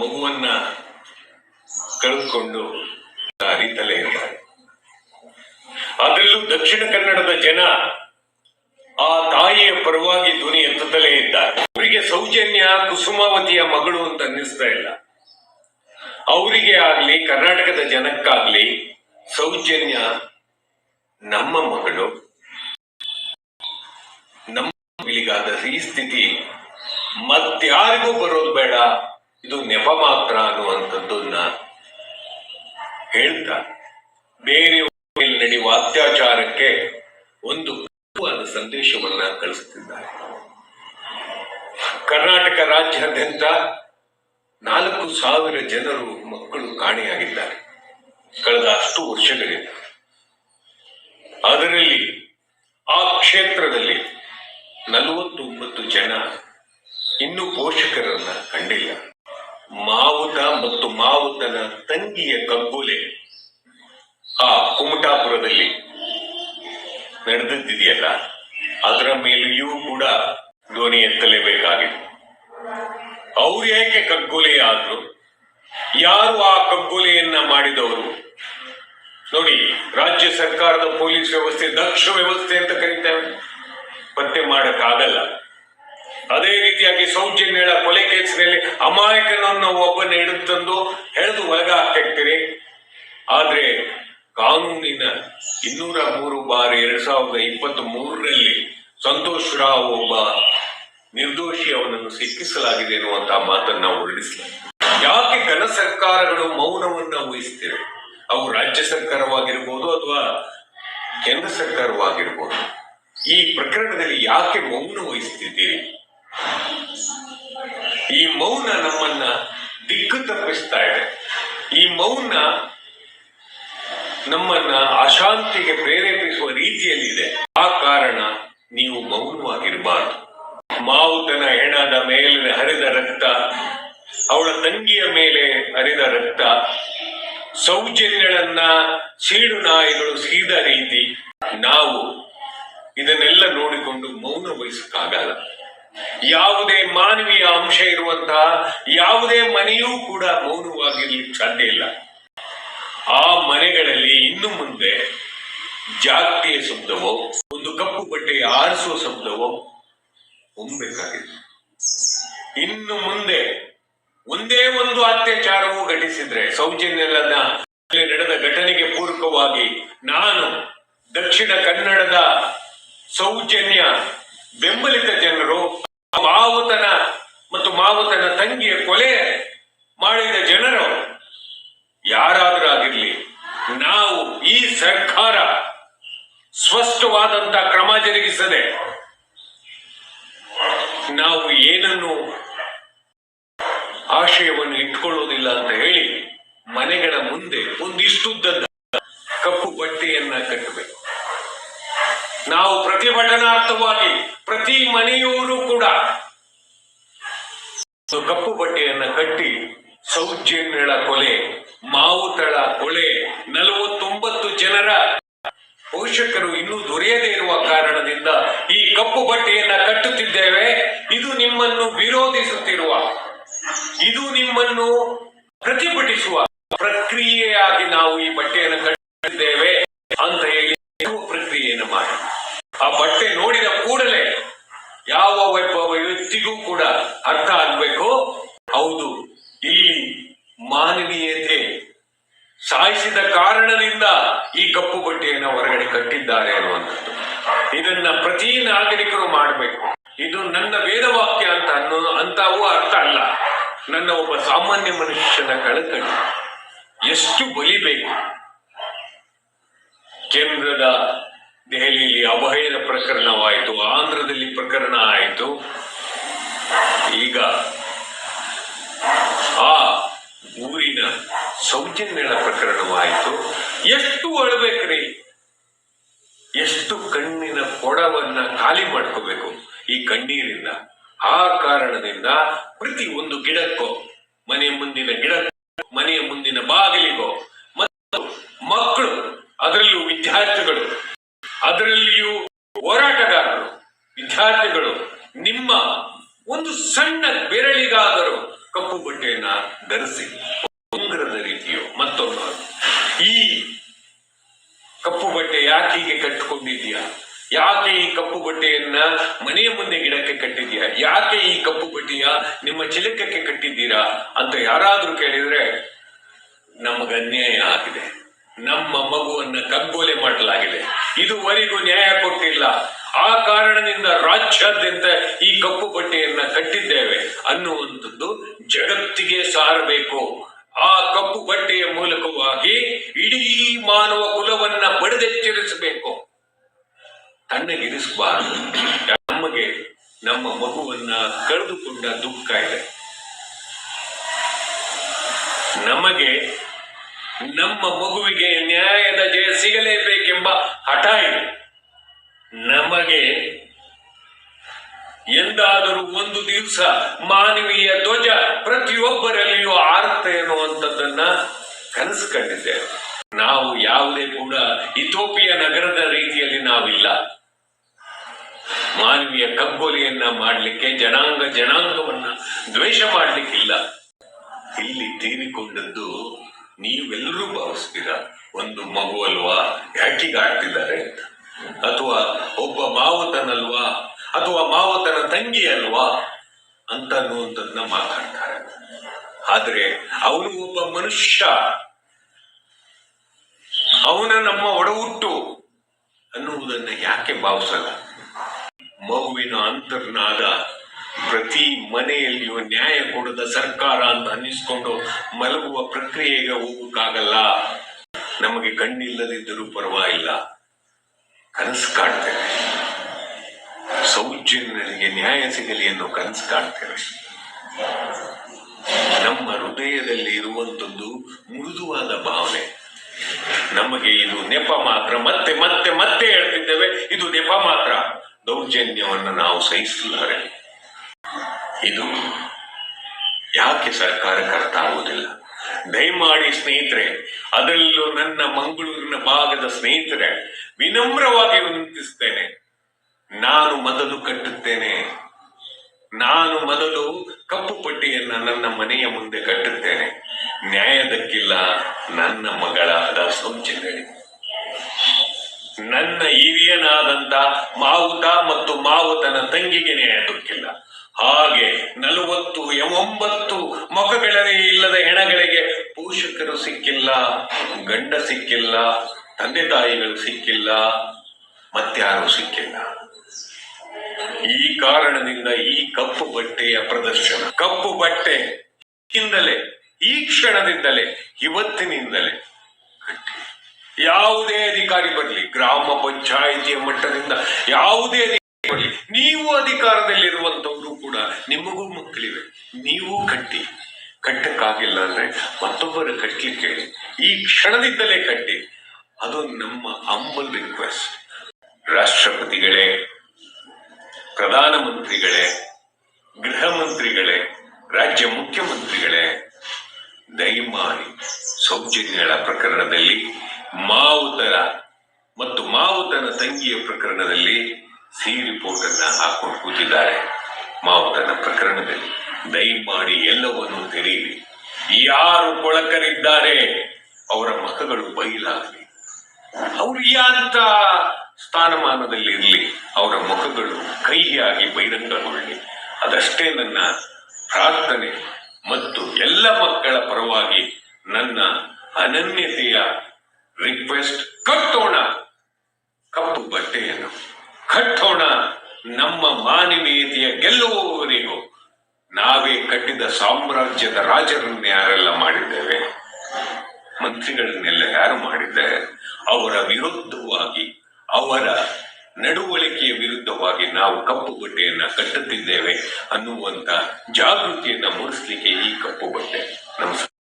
ಮಗುವನ್ನ ಕಳೆದುಕೊಂಡು ಅರಿತಲೇ ಇರ್ತಾರೆ ಅದರಲ್ಲೂ ದಕ್ಷಿಣ ಕನ್ನಡದ ಜನ ಆ ತಾಯಿಯ ಪರವಾಗಿ ಧ್ವನಿ ಎತ್ತುತ್ತಲೇ ಇದ್ದಾರೆ ಅವರಿಗೆ ಸೌಜನ್ಯ, ಕುಸುಮಾವತಿಯ ಮಗಳು ಅಂತ ಅನ್ನಿಸ್ತಾ ಇಲ್ಲ. ಅವರಿಗೆ ಆಗ್ಲಿ, ಕರ್ನಾಟಕದ ಜನಕ್ಕಾಗ್ಲಿ ಸೌಜನ್ಯ ನಮ್ಮ ಮಗಳು. ನಮ್ಮ ಮಗಳಿಗಾದ ಈ ಸ್ಥಿತಿ ಮತ್ಯಾರಿಗೂ ಬರೋದು ಬೇಡ. ಇದು ನೆಪ ಮಾತ್ರ ಅನ್ನುವಂಥದ್ದನ್ನ ಹೇಳ್ತಾ ಬೇರೆ ನಡೆಯುವ ಅತ್ಯಾಚಾರಕ್ಕೆ ಒಂದು ಸಂದೇಶವನ್ನ ಕಳಿಸುತ್ತಿದ್ದಾರೆ ಕರ್ನಾಟಕ ರಾಜ್ಯಾದ್ಯಂತ ನಾಲ್ಕು ಸಾವಿರ ಜನರು ಮಕ್ಕಳು ಕಾಣೆಯಾಗಿದ್ದಾರೆ. ಕಳೆದ ಅಷ್ಟು ವರ್ಷಗಳಿಂದ. ಅದರಲ್ಲಿ ಆ ಕ್ಷೇತ್ರದಲ್ಲಿ ನಲವತ್ತೊಂಬತ್ತು ಜನ ಇನ್ನೂ ಪೋಷಕರನ್ನ ಕಂಡಿಲ್ಲ. ಮಾವುತ ಮತ್ತು ಮಾವುತನ ತಂಗಿಯ ಕಗ್ಗುಲೆ ಆ ಕುಮಟಾಪುರದಲ್ಲಿ ನಡೆದಿದೆಯಲ್ಲ ಅದರ ಮೇಲೆಯೂ ಕೂಡ ಧ್ವನಿ ಎತ್ತಲೇಬೇಕಾಗಿದೆ. ಅವ್ರು ಏಕೆ ಕಗ್ಗೊಲೆ ಆದ್ರು? ಯಾರು ಆ ಕಗ್ಗೊಲೆಯನ್ನ ಮಾಡಿದವರು? ನೋಡಿ, ರಾಜ್ಯ ಸರ್ಕಾರದ ಪೊಲೀಸ್ ವ್ಯವಸ್ಥೆ, ದಕ್ಷ ವ್ಯವಸ್ಥೆ ಅಂತ ಕರೀತಾರೆ. ಪತ್ತೆ ಮಾಡಕ್ಕಾಗಲ್ಲ. ಅದೇ ರೀತಿಯಾಗಿ ಸೌಜನ್ಯಗಳ ಕೊಲೆ ಕೇಸಿನಲ್ಲಿ ಅಮಾಯಕನನ್ನು ಒಬ್ಬನ ಹಿಡಿದು ಎಳೆದು ಒಳಗ ಹಾಕ್ತಿರ್ತೀರಿ ಆದ್ರೆ ಕಾನೂನಿನ ಇನ್ನೂರ ಮೂರು ಬಾರಿ ಎರಡ್ ಸಾವಿರದ ಇಪ್ಪತ್ತ್ ಮೂರರಲ್ಲಿ ಸಂತೋಷ್ ರಾವ್ ಒಬ್ಬ ನಿರ್ದೋಷಿ ಅವನನ್ನು ಸಿಕ್ಕಿಸಲಾಗಿದೆ ಎನ್ನುವಂತಹ ಮಾತನ್ನ ಹೊರಡಿಸಲಾಗಿದೆ. ಯಾಕೆ ಘನ ಸರ್ಕಾರಗಳು ಮೌನವನ್ನ ವಹಿಸ್ತಿವೆ ಅವು ರಾಜ್ಯ ಸರ್ಕಾರವಾಗಿರ್ಬೋದು ಅಥವಾ ಕೇಂದ್ರ ಸರ್ಕಾರವಾಗಿರ್ಬೋದು. ಈ ಪ್ರಕರಣದಲ್ಲಿ ಯಾಕೆ ಮೌನ ವಹಿಸ್ತಿದ್ದೀರಿ ಈ ಮೌನ ನಮ್ಮನ್ನ ದಿಕ್ಕು ತಪ್ಪಿಸ್ತಾ ಇದೆ. ಈ ಮೌನ ನಮ್ಮನ್ನ ಅಶಾಂತಿಗೆ ಪ್ರೇರೇಪಿಸುವ ರೀತಿಯಲ್ಲಿದೆ. ಆ ಕಾರಣ ನೀವು ಮೌನವಾಗಿರಬಾರದು. ಮಾವುತನ ಹೆಣದ ಮೇಲೆ ಹರಿದ ರಕ್ತ, ಅವಳ ತಂಗಿಯ ಮೇಲೆ ಹರಿದ ರಕ್ತ ಸೌಜನ್ಯಗಳನ್ನ ಸೀಡು ನಾಯಿಗಳು ಸೀದ ರೀತಿ ನಾವು ಯಾವುದೇ ಮಾನವೀಯ ಅಂಶ ಇರುವಂತಹ ಯಾವುದೇ ಮನೆಯೂ ಕೂಡ ಮೌನವಾಗಿರ್ಲಿಕ್ಕೆ ಸಾಧ್ಯ ಇಲ್ಲ. ಆ ಮನೆಗಳಲ್ಲಿ ಇನ್ನು ಮುಂದೆ ಜಾತಿಯ ಶಬ್ದವೋ, ಒಂದು ಕಪ್ಪು ಬಟ್ಟೆ ಆರಿಸುವ ಶಬ್ದವೋ ಹೊಂಬೇಕಾಗಿದೆ ಇನ್ನು ಮುಂದೆ ಒಂದೇ ಒಂದು ಅತ್ಯಾಚಾರವೂ ಘಟಿಸಿದ್ರೆ ಸೌಜನ್ಯಲನ್ನ ನಡೆದ ಘಟನೆಗೆ ಪೂರಕವಾಗಿ ನಾನು ದಕ್ಷಿಣ ಕನ್ನಡದ ಸೌಜನ್ಯ ಬೆಂಬಲಿತ ಜನರು ಮಾವುತನ ಮತ್ತು ಮಾವುತನ ತಂಗಿಯ ಕೊಲೆ ಮಾಡಿದ ಜನರು ಯಾರಾದರೂ ಆಗಿರ್ಲಿ, ನಾವು ಈ ಸರ್ಕಾರ ಸ್ಪಷ್ಟವಾದಂತ ಕ್ರಮ ಜರುಗಿಸದೆ ನಾವು ಏನನ್ನು ಆಶಯವನ್ನು ಇಟ್ಕೊಳ್ಳೋದಿಲ್ಲ ಅಂತ ಹೇಳಿ ಮನೆಗಳ ಮುಂದೆ ಒಂದಿಷ್ಟುದ್ದದ ನಾವು ಪ್ರತಿಭಟನಾರ್ಥವಾಗಿ ಪ್ರತಿ ಮನೆಯವರು ಕೂಡ ಕಪ್ಪು ಬಟ್ಟೆಯನ್ನ ಕಟ್ಟಿ ಸೌಜನ್ಯಗಳ ಕೊಲೆ, ಮಾವುತಳ ಕೊಲೆ, ನಲವತ್ತೊಂಬತ್ತು ಜನರ ಪೋಷಕರು ಇನ್ನೂ ದೊರೆಯದೇ ಇರುವ ಕಾರಣದಿಂದ ಈ ಕಪ್ಪು ಬಟ್ಟೆಯನ್ನ ಕಟ್ಟುತ್ತಿದ್ದೇವೆ. ಇದು ನಿಮ್ಮನ್ನು ವಿರೋಧಿಸುತ್ತಿರುವ, ಇದು ನಿಮ್ಮನ್ನು ಪ್ರತಿಭಟಿಸುವ ಪ್ರಕ್ರಿಯೆಯಾಗಿ ನಾವು ಈ ಬಟ್ಟೆಯನ್ನು ಕಟ್ಟಿದ್ದೇವೆ ಅಂತ ಹೇಳಿ ಪ್ರಕ್ರಿಯೆಯನ್ನು ಮಾಡಿ. ಆ ಬಟ್ಟೆ ನೋಡಿದ ಕೂಡಲೇ ಯಾವ ಒಬ್ಬ ವ್ಯಕ್ತಿಗೂ ಕೂಡ ಅರ್ಥ ಆಗ್ಬೇಕು? ಹೌದು ಇಲ್ಲಿ ಮಾನವೀಯತೆ ಸಾಯಿಸಿದ ಕಾರಣದಿಂದ ಈ ಕಪ್ಪು ಬಟ್ಟೆಯನ್ನು ಹೊರಗಡೆ ಕಟ್ಟಿದ್ದಾರೆ ಅನ್ನುವಂಥದ್ದು. ಇದನ್ನ ಪ್ರತಿ ನಾಗರಿಕರು ಮಾಡಬೇಕು. ಇದು ನನ್ನ ವೇದವಾಕ್ಯ ಅಂತ ಅನ್ನೋ ಅಂತಾವೂ ಅರ್ಥ ಅಲ್ಲ. ನನ್ನ ಒಬ್ಬ ಸಾಮಾನ್ಯ ಮನುಷ್ಯನ ಕಳಕಳಿ. ಎಷ್ಟು ಬಲಿಬೇಕು? ಕೇಂದ್ರದ ದೆಹಲಿಯಲ್ಲಿ ಅಭಯದ ಪ್ರಕರಣವಾಯಿತು, ಆಂಧ್ರದಲ್ಲಿ ಪ್ರಕರಣ ಆಯಿತು. ಈಗ ಆ ಊರಿನ ಸೌಜನ್ಯಗಳ ಪ್ರಕರಣವಾಯಿತು. ಎಷ್ಟು ಅಳ್ಬೇಕ್ರಿ? ಎಷ್ಟು ಕಣ್ಣಿನ ಕೊಡವನ್ನ ಖಾಲಿ ಮಾಡ್ಕೋಬೇಕು ಈ ಕಣ್ಣೀರಿಂದ? ಆ ಕಾರಣದಿಂದ ಪ್ರತಿ ಒಂದು ಗಿಡಕ್ಕೂ, ಮನೆ ಮುಂದಿನ ಗಿಡ ಮನೆಯ ಮುಂದಿನ ಬಾಗಿಲಿಗೋ ಮತ್ತು ಮಕ್ಕಳು ಅದರಲ್ಲೂ ವಿದ್ಯಾರ್ಥಿಗಳು ಅದರಲ್ಲಿಯೂ ಹೋರಾಟಗಾರರು ವಿದ್ಯಾರ್ಥಿಗಳು ನಿಮ್ಮ ಒಂದು ಸಣ್ಣ ಬೆರಳಿಗಾದರೂ ಕಪ್ಪು ಬಟ್ಟೆಯನ್ನ ಧರಿಸಿ ಉಂಗುರದ ರೀತಿಯೋ ಈ ಕಪ್ಪು ಬಟ್ಟೆ ಯಾಕೆ ಹೀಗೆ ಕಟ್ಟಿಕೊಂಡಿದ್ಯಾ ಯಾಕೆ ಈ ಕಪ್ಪು ಬಟ್ಟೆಯನ್ನ ಮನೆಯ ಮುಂದೆ ಗಿಡಕ್ಕೆ ಕಟ್ಟಿದ್ಯಾ ಯಾಕೆ ಈ ಕಪ್ಪು ಬಟ್ಟೆಯ ನಿಮ್ಮ ಚಿಲಕಕ್ಕೆ ಕಟ್ಟಿದ್ದೀರಾ? ಅಂತ ಯಾರಾದ್ರೂ ಕೇಳಿದ್ರೆ, ನಮಗ ಅನ್ಯಾಯ ಆಗಿದೆ. ನಮ್ಮ ಮಗುವನ್ನ ಕಗ್ಗೋಲೆ ಮಾಡಲಾಗಿದೆ. ಇದುವರೆಗೂ ನ್ಯಾಯ ಕೊಟ್ಟಿಲ್ಲ. ಆ ಕಾರಣದಿಂದ ರಾಜ್ಯಾದ್ಯಂತ ಈ ಕಪ್ಪು ಬಟ್ಟೆಯನ್ನ ಕಟ್ಟಿದ್ದೇವೆ ಅನ್ನುವಂಥದ್ದು ಜಗತ್ತಿಗೆ ಸಾರಬೇಕು. ಆ ಕಪ್ಪು ಬಟ್ಟೆಯ ಮೂಲಕವಾಗಿ ಇಡೀ ಮಾನವ ಕುಲವನ್ನ ಬಡಿದೆಚ್ಚರಿಸಬೇಕು. ತಣ್ಣಗಿರಿಸಬಾರದು. ನಮಗೆ ನಮ್ಮ ಮಗುವನ್ನ ಕಳೆದುಕೊಂಡ ದುಃಖ ಇದೆ. ನಮಗೆ ನಮ್ಮ ಮಗುವಿಗೆ ನ್ಯಾಯದ ಜಯ ಸಿಗಲೇಬೇಕೆಂಬ ಹಠ ಇದೆ. ನಮಗೆ ಎಂದಾದರೂ ಒಂದು ದಿವಸ ಮಾನವೀಯ ಧ್ವಜ ಪ್ರತಿಯೊಬ್ಬರಲ್ಲಿಯೂ ಆರುತ್ತೆ ಅನ್ನುವಂಥದ್ದನ್ನ ಕನಸು ಕಂಡಿದ್ದೇವೆ. ನಾವು ಯಾವುದೇ ಕೂಡ ಇಥೋಪಿಯ ನಗರದ ರೀತಿಯಲ್ಲಿ ನಾವಿಲ್ಲ. ಮಾನವೀಯ ಕಗ್ಗೊಲೆಯನ್ನ ಮಾಡಲಿಕ್ಕೆ, ಜನಾಂಗ ಜನಾಂಗವನ್ನ ದ್ವೇಷ ಮಾಡಲಿಕ್ಕಿಲ್ಲ. ಇಲ್ಲಿ ತೀರಿಕೊಂಡದ್ದು ನೀವೆಲ್ಲರೂ ಭಾವಿಸ್ತೀರ? ಒಂದು ಮಗು ಅಲ್ವಾ? ಯಾಕಿಗೆ ಆಡ್ತಿದ್ದಾರೆ ಅಂತ? ಅಥವಾ ಒಬ್ಬ ಮಾವತನಲ್ವಾ? ಅಥವಾ ಮಾವತನ ತಂಗಿ ಅಲ್ವಾ? ಅಂತ ಅನ್ನುವಂಥದ್ದನ್ನ ಮಾತಾಡ್ತಾರೆ. ಆದ್ರೆ ಅವನು ಒಬ್ಬ ಮನುಷ್ಯ. ಅವನ ನಮ್ಮ ಒಡಹುಟ್ಟು ಅನ್ನುವುದನ್ನ ಯಾಕೆ ಭಾವಿಸಲ್ಲ? ಮಗುವಿನ ಅಂತರ್ನಾದ ಪ್ರತಿ ಮನೆಯಲ್ಲಿಯೂ ನ್ಯಾಯ ಕೊಡದ ಸರ್ಕಾರ ಅಂತ ಅನ್ನಿಸ್ಕೊಂಡು ಮಲಗುವ ಪ್ರಕ್ರಿಯೆಗೆ ಹೋಗಕ್ಕಾಗಲ್ಲ. ನಮಗೆ ಕಣ್ಣಿಲ್ಲದಿದ್ದರೂ ಪರವಾಗಿಲ್ಲ. ಕನಸು ಕಾಣ್ತೇವೆ ಸೌಜನ್ಯರಿಗೆ ನ್ಯಾಯ ಸಿಗಲಿ ಅನ್ನೋ ಕನಸು ಕಾಣ್ತೇವೆ. ನಮ್ಮ ಹೃದಯದಲ್ಲಿ ಇರುವಂತದ್ದು ಮೃದುವಾದ ಭಾವನೆ. ನಮಗೆ ಇದು ನೆಪ ಮಾತ್ರ, ಮತ್ತೆ ಮತ್ತೆ ಮತ್ತೆ ಹೇಳ್ತಿದ್ದೇವೆ, ಇದು ನೆಪ ಮಾತ್ರ. ದೌರ್ಜನ್ಯವನ್ನು ನಾವು ಸಹಿಸಲಾರೆ ಇದು ಯಾಕೆ ಸರ್ಕಾರ ಅರ್ಥ ಆಗುವುದಿಲ್ಲ ದಯಮಾಡಿ ಸ್ನೇಹಿತರೆ, ಅದರಲ್ಲೂ ನನ್ನ ಮಂಗಳೂರಿನ ಭಾಗದ ಸ್ನೇಹಿತರೆ, ವಿನಮ್ರವಾಗಿ ವಿನಂತಿಸ್ತೇನೆ. ನಾನು ಮೊದಲು ಕಟ್ಟುತ್ತೇನೆ. ನಾನು ಮೊದಲು ಕಪ್ಪು ಪಟ್ಟಿಯನ್ನ ನನ್ನ ಮನೆಯ ಮುಂದೆ ಕಟ್ಟುತ್ತೇನೆ. ನ್ಯಾಯದಕ್ಕಿಲ್ಲ ನನ್ನ ಮಗಳಾದ ಸೌಜನ್ಯಳಿ. ನನ್ನ ಹಿರಿಯನಾದಂತ ಮಾವುತ ಮತ್ತು ಮಾವುತನ ತಂಗಿಗೆ ನ್ಯಾಯದಕ್ಕಿಲ್ಲ ಹಾಗೆ ನಲವತ್ತು ಎಂಬತ್ತು ಮೊಗಗಳೇ ಇಲ್ಲದ ಹೆಣಗಳಿಗೆ ಪೋಷಕರು ಸಿಕ್ಕಿಲ್ಲ, ಗಂಡ ಸಿಕ್ಕಿಲ್ಲ, ತಂದೆ ತಾಯಿಗಳು ಸಿಕ್ಕಿಲ್ಲ ಮತ್ತಾರು ಸಿಕ್ಕಿಲ್ಲ. ಈ ಕಾರಣದಿಂದ ಈ ಕಪ್ಪು ಬಟ್ಟೆಯ ಪ್ರದರ್ಶನ. ಕಪ್ಪು ಬಟ್ಟೆ ಹಿಂದಲೇ, ಈ ಕ್ಷಣದಿಂದಲೇ, ಇವತ್ತಿನಿಂದಲೇ. ಯಾವುದೇ ಅಧಿಕಾರಿ ಬರಲಿ, ಗ್ರಾಮ ಪಂಚಾಯಿತಿಯ ಮಟ್ಟದಿಂದ ಯಾವುದೇ ಅಧಿಕಾರಿ ಬರಲಿ, ನೀವು ಅಧಿಕಾರದಲ್ಲಿರುವಂತವರು ಕೂಡ ನಿಮಗೂ ಮಕ್ಕಳಿವೆ. ನೀವು ಕಟ್ಟಿ. ಕಟ್ಟಕ್ಕಾಗಿಲ್ಲ ಅಂದ್ರೆ ಮತ್ತೊಬ್ಬರು ಕಟ್ಟಲಿಕ್ಕೆ ಈ ಕ್ಷಣದಿಂದಲೇ ಕಟ್ಟಿ. ಅದು ನಮ್ಮ ಅಂಬಲ್ ರಿಕ್ವೆಸ್ಟ್ ರಾಷ್ಟ್ರಪತಿಗಳೇ ಪ್ರಧಾನಮಂತ್ರಿಗಳೇ ಗೃಹ ಮಂತ್ರಿಗಳೇ ರಾಜ್ಯ ಮುಖ್ಯಮಂತ್ರಿಗಳೇ, ದಯಮಾಡಿ ಸೌಜನ್ಯಗಳ ಪ್ರಕರಣದಲ್ಲಿ ಮಾವುತರ ಮತ್ತು ಮಾವುತನ ತಂಗಿಯ ಪ್ರಕರಣದಲ್ಲಿ ಸಿ ರಿಪೋರ್ಟ್ ಅನ್ನ ಹಾಕೊಂಡು ಕೂತಿದ್ದಾರೆ. ಮಾವುತನ ಪ್ರಕರಣದಲ್ಲಿ ದಯಮಾಡಿ ಎಲ್ಲವನ್ನು ತೆರೆಯಿರಿ. ಯಾರು ಕೊಳಕರಿದ್ದಾರೆ, ಅವರ ಮತಗಳು ಬಯಲಾಗಲಿ. ಅವರು ಯಾಂತ ಸ್ಥಾನಮಾನದಲ್ಲಿ ಇರಲಿ ಅವರ ಮುಖಗಳು ಕೈಯಾಗಿ ಬಹಿರಂಗಗೊಳ್ಳಿ. ಅದಷ್ಟೇ ನನ್ನ ಪ್ರಾರ್ಥನೆ ಮತ್ತು ಎಲ್ಲ ಮಕ್ಕಳ ಪರವಾಗಿ ನನ್ನ ಅನನ್ಯತೆಯ ರಿಕ್ವೆಸ್ಟ್ ಕಟ್ಟೋಣ. ಕಪ್ಪು ಬಟ್ಟೆಯನ್ನು ಕಟ್ಟೋಣ. ನಮ್ಮ ಮಾನವೀಯತೆಯ ಗೆಲ್ಲುವವರಿಗೂ ನಾವೇ ಕಟ್ಟಿದ ಸಾಮ್ರಾಜ್ಯದ ರಾಜರನ್ನು ಯಾರೆಲ್ಲ ಮಾಡಿದ್ದೇವೆ? ಮಂತ್ರಿಗಳನ್ನೆಲ್ಲ ಯಾರು ಮಾಡಿದ್ದಾರೆ? ಅವರ ವಿರುದ್ಧವಾಗಿ ಅವರ ನಡವಳಿಕೆಯ ವಿರುದ್ಧವಾಗಿ ನಾವು ಕಪ್ಪು ಬಟ್ಟೆಯನ್ನ ಕಟ್ಟುತ್ತಿದ್ದೇವೆ ಅನ್ನುವಂತ ಜಾಗೃತಿಯನ್ನ ಮೂಡಿಸ್ಲಿಕ್ಕೆ ಈ ಕಪ್ಪು ಬಟ್ಟೆ ನಮಸ್ಕಾರ